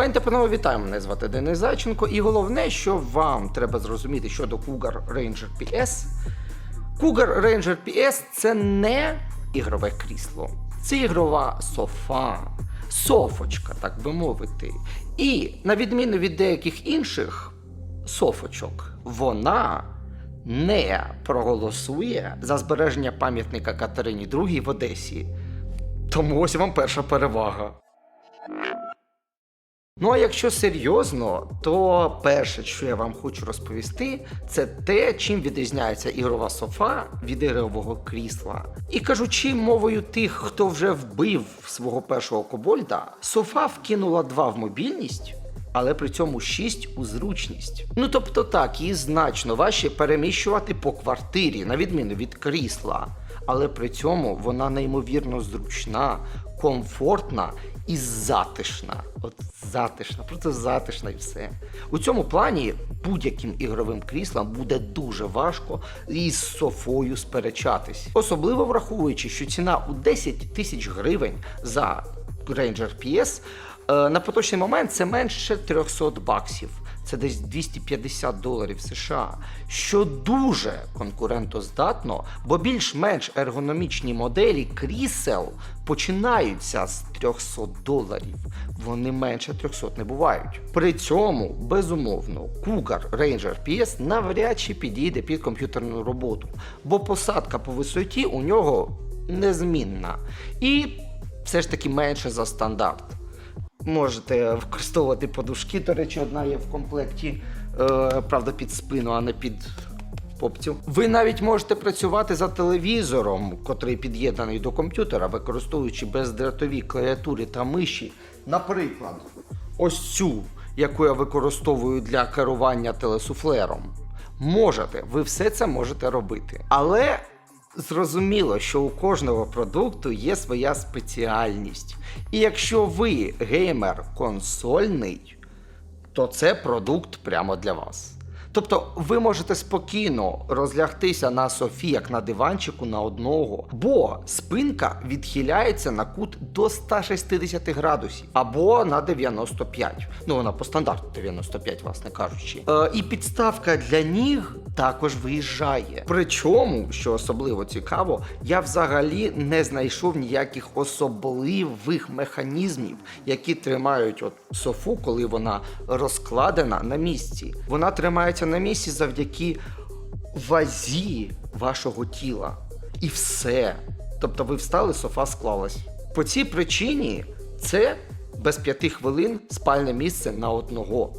Пані панове, вітаю! Мене звати Денис Зайченко, і головне, що вам треба зрозуміти щодо Cougar Ranger PS. Cougar Ranger PS це не ігрове крісло, це ігрова софа, софочка, так би мовити. І на відміну від деяких інших софочок, вона не проголосує за збереження пам'ятника Катерині II в Одесі. Тому ось вам перша перевага. Ну а якщо серйозно, то перше, що я вам хочу розповісти, це те, чим відрізняється ігрова софа від ігрового крісла. І кажучи мовою тих, хто вже вбив свого першого кобольда, софа вкинула 2 в мобільність. Але при цьому 6 у зручність. Ну тобто так, її значно важче переміщувати по квартирі, на відміну від крісла. Але при цьому вона неймовірно зручна, комфортна і затишна. От затишна, просто затишна і все. У цьому плані будь-яким ігровим кріслам буде дуже важко із софою сперечатись. Особливо враховуючи, що ціна у 10 тисяч гривень за Ranger PS е, на поточний момент це менше 300 баксів. Це десь 250 доларів США, що дуже конкурентоздатно, бо більш-менш ергономічні моделі крісел починаються з 300 доларів. Вони менше 300 не бувають. При цьому, безумовно, Cougar Ranger PS навряд чи підійде під комп'ютерну роботу, бо посадка по висоті у нього незмінна. І все ж таки менше за стандарт. Можете використовувати подушки. До речі, одна є в комплекті, е, правда, під спину, а не під попцю. Ви навіть можете працювати за телевізором, котрий під'єднаний до комп'ютера, використовуючи бездротові клавіатури та миші. Наприклад, ось цю, яку я використовую для керування телесуфлером. Можете, ви все це можете робити. Але Зрозуміло, що у кожного продукту є своя спеціальність. І якщо ви геймер консольний, то це продукт прямо для вас. Тобто ви можете спокійно розлягтися на софі, як на диванчику на одного, бо спинка відхиляється на кут до 160 градусів або на 95. Ну вона по стандарту 95, власне кажучи. Е, і підставка для ніг також виїжджає. Причому, що особливо цікаво, я взагалі не знайшов ніяких особливих механізмів, які тримають от софу, коли вона розкладена на місці. Вона тримається на місці завдяки вазі вашого тіла. І все. Тобто ви встали, софа склалась. По цій причині це без п'яти хвилин спальне місце на одного.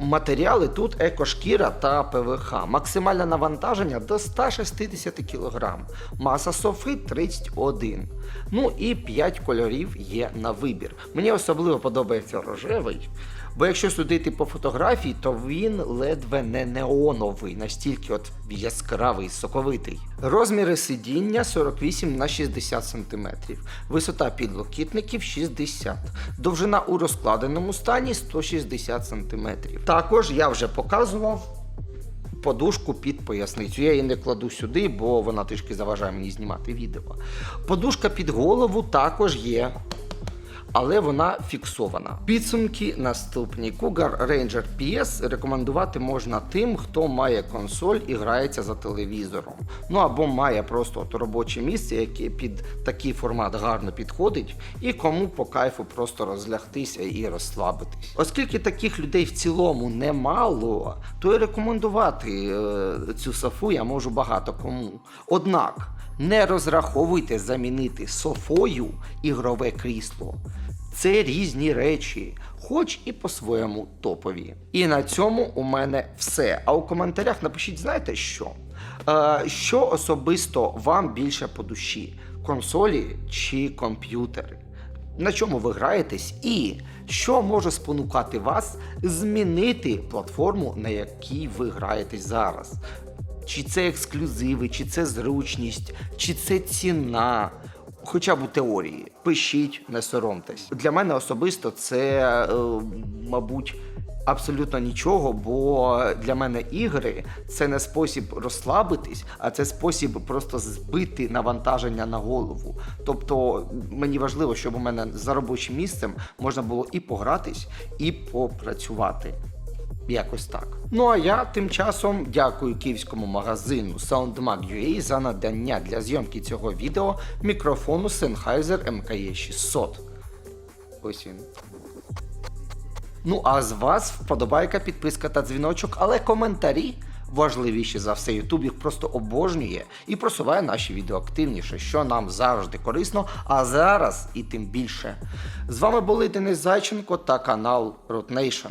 Матеріали тут екошкіра та ПВХ. Максимальне навантаження до 160 кг. Маса софи 31. Ну і 5 кольорів є на вибір. Мені особливо подобається рожевий. Бо якщо судити по фотографії, то він ледве не неоновий, настільки от яскравий, соковитий. Розміри сидіння 48 на 60 см, висота підлокітників 60 довжина у розкладеному стані 160 см. Також я вже показував подушку під поясницю. Я її не кладу сюди, бо вона трішки заважає мені знімати відео. Подушка під голову також є. Але вона фіксована. Підсумки наступні. Cougar Ranger PS рекомендувати можна тим, хто має консоль і грається за телевізором. Ну або має просто от робоче місце, яке під такий формат гарно підходить, і кому по кайфу просто розлягтися і розслабитись. Оскільки таких людей в цілому немало, то і рекомендувати е, цю софу я можу багато кому. Однак. Не розраховуйте замінити софою ігрове крісло. Це різні речі, хоч і по-своєму топові. І на цьому у мене все. А у коментарях напишіть, знаєте що? Е, що особисто вам більше по душі: консолі чи комп'ютери? На чому ви граєтесь, і що може спонукати вас змінити платформу, на якій ви граєтесь зараз? Чи це ексклюзиви, чи це зручність, чи це ціна. Хоча б у теорії. Пишіть, не соромтесь. Для мене особисто це, е, мабуть. Абсолютно нічого, бо для мене ігри це не спосіб розслабитись, а це спосіб просто збити навантаження на голову. Тобто мені важливо, щоб у мене за робочим місцем можна було і погратись, і попрацювати. Якось так. Ну а я тим часом дякую київському магазину SoundMag.ua за надання для зйомки цього відео мікрофону Sennheiser MKE 600. Ось він. Ну а з вас вподобайка, підписка та дзвіночок, але коментарі важливіші за все. Ютуб їх просто обожнює і просуває наші відео активніше, що нам завжди корисно, а зараз і тим більше. З вами були Денис Зайченко та канал Root Nation.